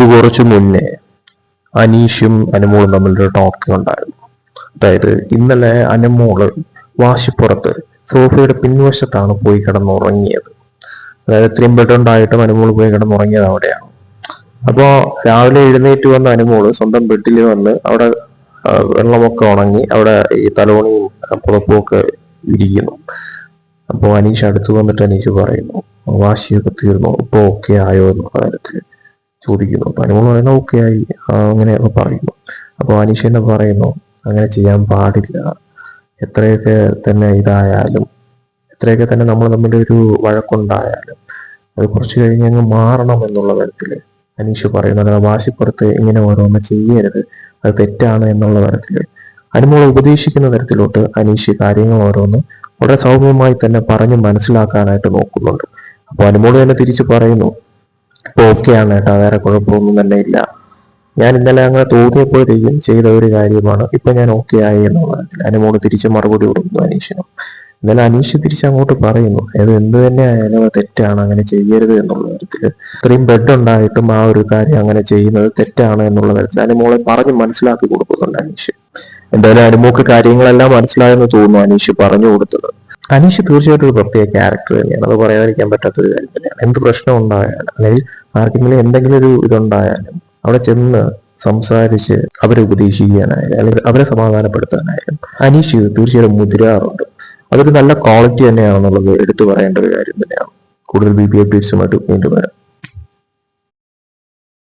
ഇത് കുറച്ച് മുന്നേ അനീഷും അനുമോളും തമ്മിലൊരു ടോക്ക് ഉണ്ടായിരുന്നു. അതായത് ഇന്നലെ അനുമോൾ വാശിപ്പുറത്ത് സോഫയുടെ പിൻവശത്താണ് പോയി കിടന്നുറങ്ങിയത്. അതായത് ഇത്രയും ബെഡ് ഉണ്ടായിട്ടും അനുമോൾ പോയി കിടന്നുറങ്ങിയത് അവിടെയാണ്. അപ്പോൾ രാവിലെ എഴുന്നേറ്റ് വന്ന അനുമോൾ സ്വന്തം ബെഡിൽ വന്ന് അവിടെ വെള്ളമൊക്കെ ഉണങ്ങി അവിടെ ഈ തലോണിയും പുതപ്പും ഒക്കെ ഇരിക്കുന്നു. അപ്പോൾ അനീഷ് അടുത്ത് വന്നിട്ട് അനീഷ് പറയുന്നു വാശിയൊക്കെ തീർന്നു? ഇപ്പൊ ഓക്കെ ആയോ? എന്നുള്ള കാര്യത്തിൽ ചോദിക്കുന്നു. അപ്പൊ അനുമോൾ പറയുന്നു ഓക്കെ ആയി. അങ്ങനെ പറയുന്നു. അപ്പോൾ അനീഷ് തന്നെ പറയുന്നു അങ്ങനെ ചെയ്യാൻ പാടില്ല. എത്രയൊക്കെ തന്നെ ഇതായാലും എത്രയൊക്കെ തന്നെ നമ്മൾ നമ്മുടെ ഒരു വഴക്കുണ്ടായാലും അത് കുറച്ച് കഴിഞ്ഞ് അങ്ങ് മാറണം എന്നുള്ള തരത്തിൽ അനീഷ് പറയുന്നത് വാശിപ്പുറത്ത് ഇങ്ങനെ ഓരോന്ന് ചെയ്യരുത്. അത് തെറ്റാണ് എന്നുള്ള തരത്തിൽ അനുമോളെ ഉപദേശിക്കുന്ന തരത്തിലോട്ട് അനീഷ് കാര്യങ്ങൾ ഓരോന്ന് വളരെ സൗമ്യമായി തന്നെ പറഞ്ഞ് മനസ്സിലാക്കാനായിട്ട് നോക്കുന്നുണ്ട്. അപ്പോൾ അനുമോൾ തന്നെ തിരിച്ചു പറയുന്നു ഇപ്പൊ ആണ് കേട്ടോ. വേറെ കുഴപ്പമൊന്നും തന്നെ ഇല്ല. ഞാൻ ഇന്നലെ അങ്ങനെ തോന്നിയപ്പോഴത്തേക്കും ചെയ്ത ഒരു കാര്യമാണ്. ഇപ്പൊ ഞാൻ ഓക്കെ ആയി എന്ന് പറഞ്ഞത് അതിന് അനുമോൾ തിരിച്ച് മറുപടി കൊടുക്കുന്നു അനീഷിനും. എന്നാലും അനീഷ് തിരിച്ച് അങ്ങോട്ട് പറയുന്നു അത് എന്ത് തന്നെ ആയാലും തെറ്റാണ് അങ്ങനെ ചെയ്യരുത് എന്നുള്ള തരത്തിൽ ഇത്രയും ബെഡ് ഉണ്ടായിട്ടും ആ ഒരു കാര്യം അങ്ങനെ ചെയ്യുന്നത് തെറ്റാണ് എന്നുള്ള തരത്തിൽ അനുമോളെ പറഞ്ഞ് മനസ്സിലാക്കി കൊടുക്കുന്നുണ്ട് അനീഷ്. എന്തായാലും അനുമോക്ക് കാര്യങ്ങളെല്ലാം മനസ്സിലായെന്ന് തോന്നുന്നു അനീഷ് പറഞ്ഞു കൊടുത്തത്. അനീഷ് തീർച്ചയായിട്ടും ഒരു പ്രത്യേക ക്യാരക്ടർ തന്നെയാണ്. അത് പറയാതിരിക്കാൻ പറ്റാത്ത ഒരു കാര്യം തന്നെയാണ്. എന്ത് പ്രശ്നം ഉണ്ടായാലും അല്ലെങ്കിൽ ആർക്കെങ്കിലും എന്തെങ്കിലും ഒരു ഇതുണ്ടായാലും അവിടെ ചെന്ന് സംസാരിച്ച് അവരെ ഉപദേശിക്കാനായാലും അല്ലെങ്കിൽ അവരെ സമാധാനപ്പെടുത്താനായാലും അനീഷ് തീർച്ചയായിട്ടും മുതിരാറുണ്ട്. അതൊരു നല്ല ക്വാളിറ്റി തന്നെയാണെന്നുള്ളത് എടുത്തു പറയേണ്ട ഒരു കാര്യം തന്നെയാണ്. കൂടുതൽ ബി ബി അപ്ഡേറ്റ്സുമായിട്ട് വീണ്ടും വരാം.